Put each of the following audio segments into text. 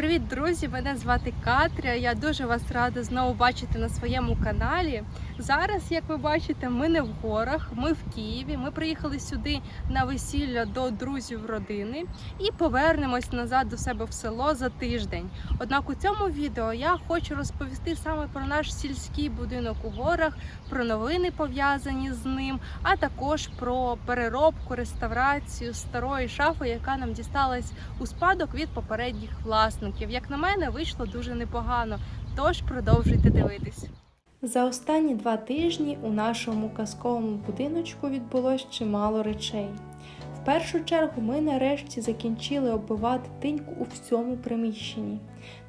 Привіт, друзі! Мене звати Катря. Я дуже вас рада знову бачити на своєму каналі. Зараз, як ви бачите, ми не в горах, ми в Києві. Ми приїхали сюди на весілля до друзів родини і повернемось назад до себе в село за тиждень. Однак у цьому відео я хочу розповісти саме про наш сільський будинок у горах, про новини пов'язані з ним, а також про переробку, реставрацію старої шафи, яка нам дісталась у спадок від попередніх власників. Як на мене, вийшло дуже непогано. Тож продовжуйте дивитись. За останні два тижні у нашому казковому будиночку відбулось чимало речей. В першу чергу ми нарешті закінчили оббивати тиньку у всьому приміщенні.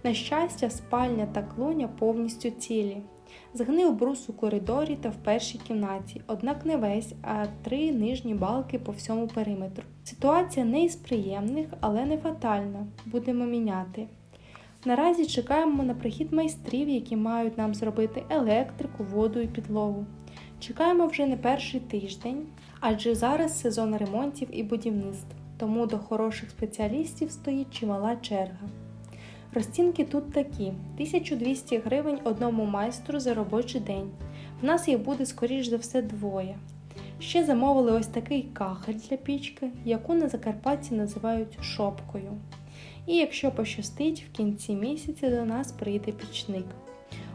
На щастя, спальня та клуня повністю цілі. Згнив брус у коридорі та в першій кімнаті, однак не весь, а три нижні балки по всьому периметру. Ситуація не із приємних, але не фатальна. Будемо міняти. Наразі чекаємо на прихід майстрів, які мають нам зробити електрику, воду і підлогу. Чекаємо вже не перший тиждень, адже зараз сезон ремонтів і будівництв, тому до хороших спеціалістів стоїть чимала черга. Розцінки тут такі: 1200 гривень одному майстру за робочий день. В нас їх буде скоріш за все двоє. Ще замовили ось такий кахель для пічки, яку на Закарпатті називають шопкою. І якщо пощастить, в кінці місяця до нас прийде пічник.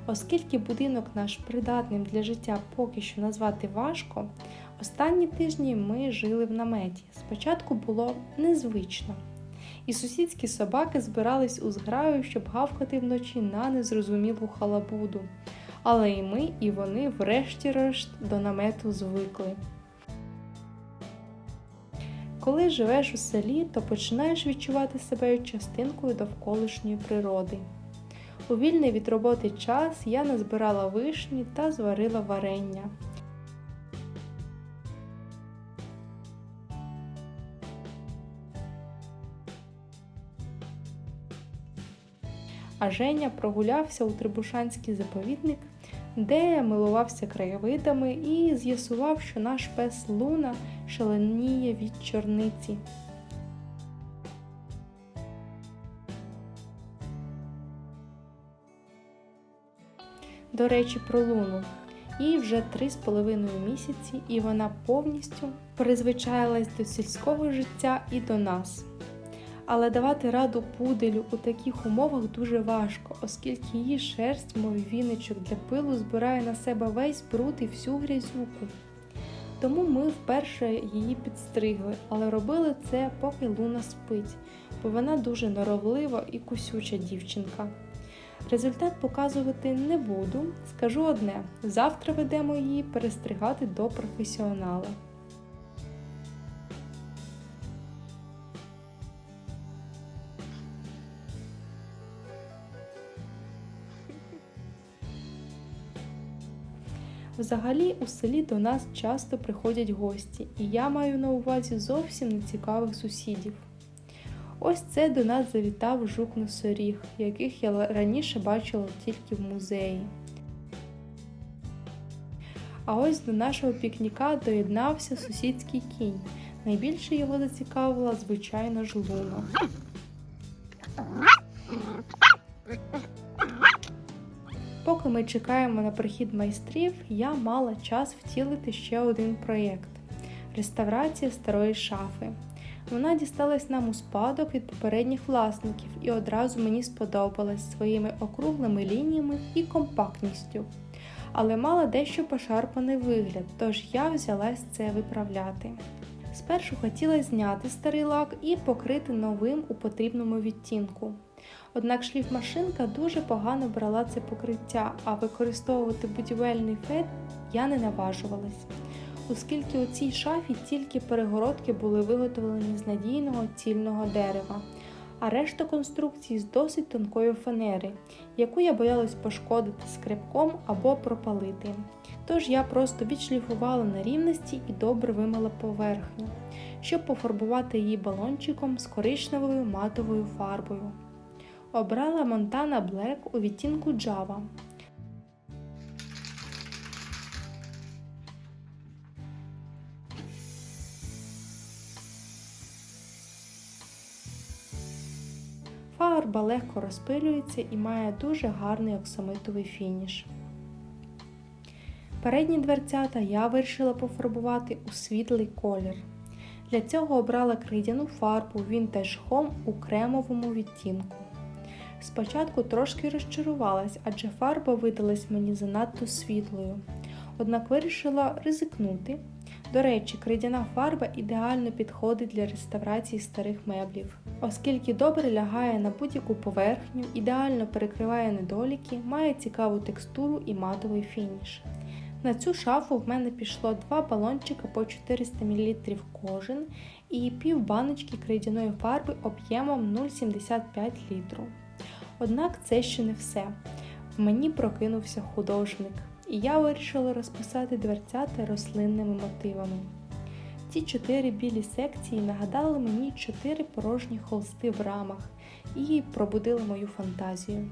Оскільки будинок наш придатним для життя поки що назвати важко, останні тижні ми жили в наметі. Спочатку було незвично. І сусідські собаки збирались у зграю, щоб гавкати вночі на незрозумілу халабуду. Але і ми, і вони, врешті-решт, до намету звикли. Коли живеш у селі, то починаєш відчувати себе частинкою довколишньої природи. У вільний від роботи час я назбирала вишні та зварила варення. А Женя прогулявся у Трибушанський заповідник, де милувався краєвидами і з'ясував, що наш пес Луна шаленіє від чорниці. До речі, про Луну. Їй вже три з половиною місяці, і вона повністю призвичаїлась до сільського життя і до нас. Але давати раду пуделю у таких умовах дуже важко, оскільки її шерсть, мов віничок для пилу, збирає на себе весь бруд і всю грязюку. Тому ми вперше її підстригли, але робили це, поки Луна спить, бо вона дуже норовлива і кусюча дівчинка. Результат показувати не буду, скажу одне: завтра ведемо її перестригати до професіонала. Взагалі у селі до нас часто приходять гості, і я маю на увазі зовсім нецікавих сусідів. Ось це до нас завітав жук носоріг, яких я раніше бачила тільки в музеї. А ось до нашого пікніка доєднався сусідський кінь. Найбільше його зацікавила, звичайно ж, луна. Поки ми чекаємо на прихід майстрів, я мала час втілити ще один проєкт реставрація старої шафи. Вона дісталась нам у спадок від попередніх власників і одразу мені сподобалась своїми округлими лініями і компактністю. Але мала дещо пошарпаний вигляд, тож я взялась це виправляти. Спершу хотіла зняти старий лак і покрити новим у потрібному відтінку. Однак шліфмашинка дуже погано брала це покриття, а використовувати будівельний фет я не наважувалась, оскільки у цій шафі тільки перегородки були виготовлені з надійного цільного дерева, а решта конструкції з досить тонкої фанери, яку я боялась пошкодити скрипком або пропалити. Тож я просто відшліфувала на рівності і добре вимила поверхню, щоб пофарбувати її балончиком з коричневою матовою фарбою. Обрала Montana Black у відтінку Java. Фарба легко розпилюється і має дуже гарний оксамитовий фініш. Передні дверцята я вирішила пофарбувати у світлий колір. Для цього обрала крейдяну фарбу Vintage Home у кремовому відтінку. Спочатку трошки розчарувалась, адже фарба видалась мені занадто світлою. Однак вирішила ризикнути. До речі, крейдяна фарба ідеально підходить для реставрації старих меблів, оскільки добре лягає на будь-яку поверхню, ідеально перекриває недоліки, має цікаву текстуру і матовий фініш. На цю шафу в мене пішло два балончика по 400 мл кожен і пів баночки крейдяної фарби об'ємом 0,75 літру. Однак це ще не все. В мені прокинувся художник, і я вирішила розписати дверцята рослинними мотивами. Ці чотири білі секції нагадали мені чотири порожні холсти в рамах і пробудили мою фантазію.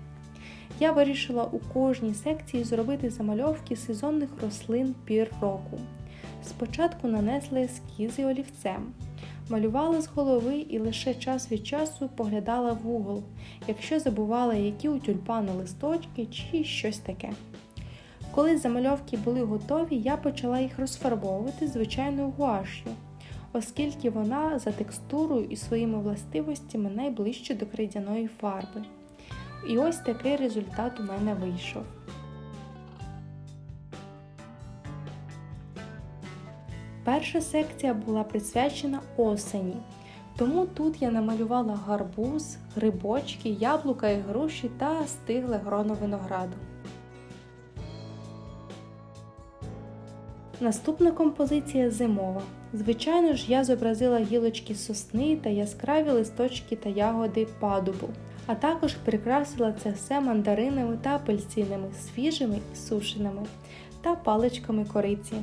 Я вирішила у кожній секції зробити замальовки сезонних рослин пір року. Спочатку нанесла ескізи олівцем, малювала з голови і лише час від часу поглядала в угол, якщо забувала, які у тюльпани листочки чи щось таке. Коли замальовки були готові, я почала їх розфарбовувати звичайною гуаш'ю, оскільки вона за текстурою і своїми властивостями найближче до крейдяної фарби. І ось такий результат у мене вийшов. Перша секція була присвячена осені, тому тут я намалювала гарбуз, грибочки, яблука і груші та стигле гроно винограду. Наступна композиція зимова. Звичайно ж, я зобразила гілочки сосни та яскраві листочки та ягоди падубу, а також прикрасила це все мандаринами та апельсинами, свіжими і сушеними, та паличками кориці.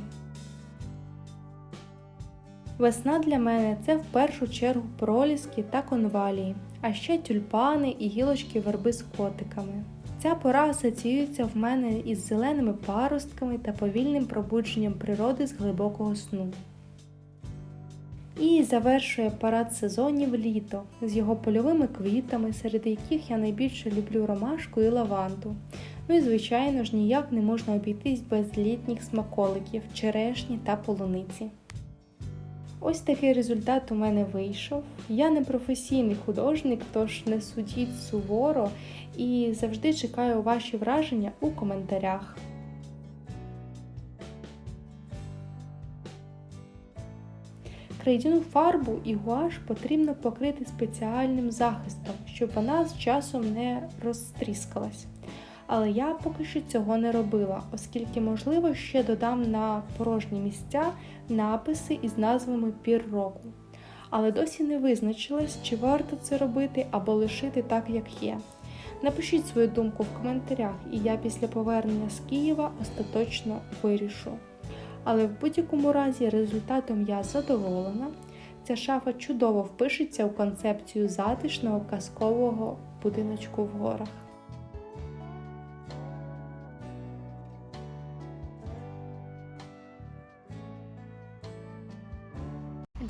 Весна для мене це в першу чергу проліски та конвалії, а ще тюльпани і гілочки верби з котиками. Ця пора асоціюється в мене із зеленими паростками та повільним пробудженням природи з глибокого сну. І завершує парад сезонів літо з його польовими квітами, серед яких я найбільше люблю ромашку і лаванду. Ну і, звичайно ж, ніяк не можна обійтись без літніх смаколиків, черешні та полуниці. Ось такий результат у мене вийшов. Я не професійний художник, тож не судіть суворо і завжди чекаю ваші враження у коментарях. Крейдяну фарбу і гуаш потрібно покрити спеціальним захистом, щоб вона з часом не розтріскалась. Але я поки що цього не робила, оскільки, можливо, ще додам на порожні місця написи із назвами пір року. Але досі не визначилась, чи варто це робити або лишити так, як є. Напишіть свою думку в коментарях, і я після повернення з Києва остаточно вирішу. Але в будь-якому разі результатом я задоволена. Ця шафа чудово впишеться у концепцію затишного казкового будиночку в горах.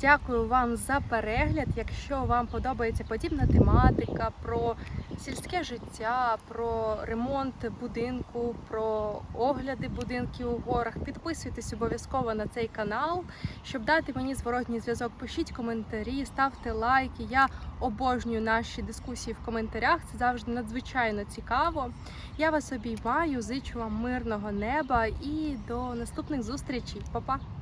Дякую вам за перегляд. Якщо вам подобається подібна тематика про сільське життя, про ремонт будинку, про огляди будинків у горах, підписуйтесь обов'язково на цей канал, щоб дати мені зворотній зв'язок. Пишіть коментарі, ставте лайки. Я обожнюю наші дискусії в коментарях. Це завжди надзвичайно цікаво. Я вас обіймаю, зичу вам мирного неба і до наступних зустрічей. Па-па!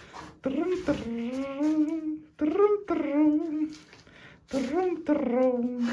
Трум-трум. Трум-трум. Трум-трум.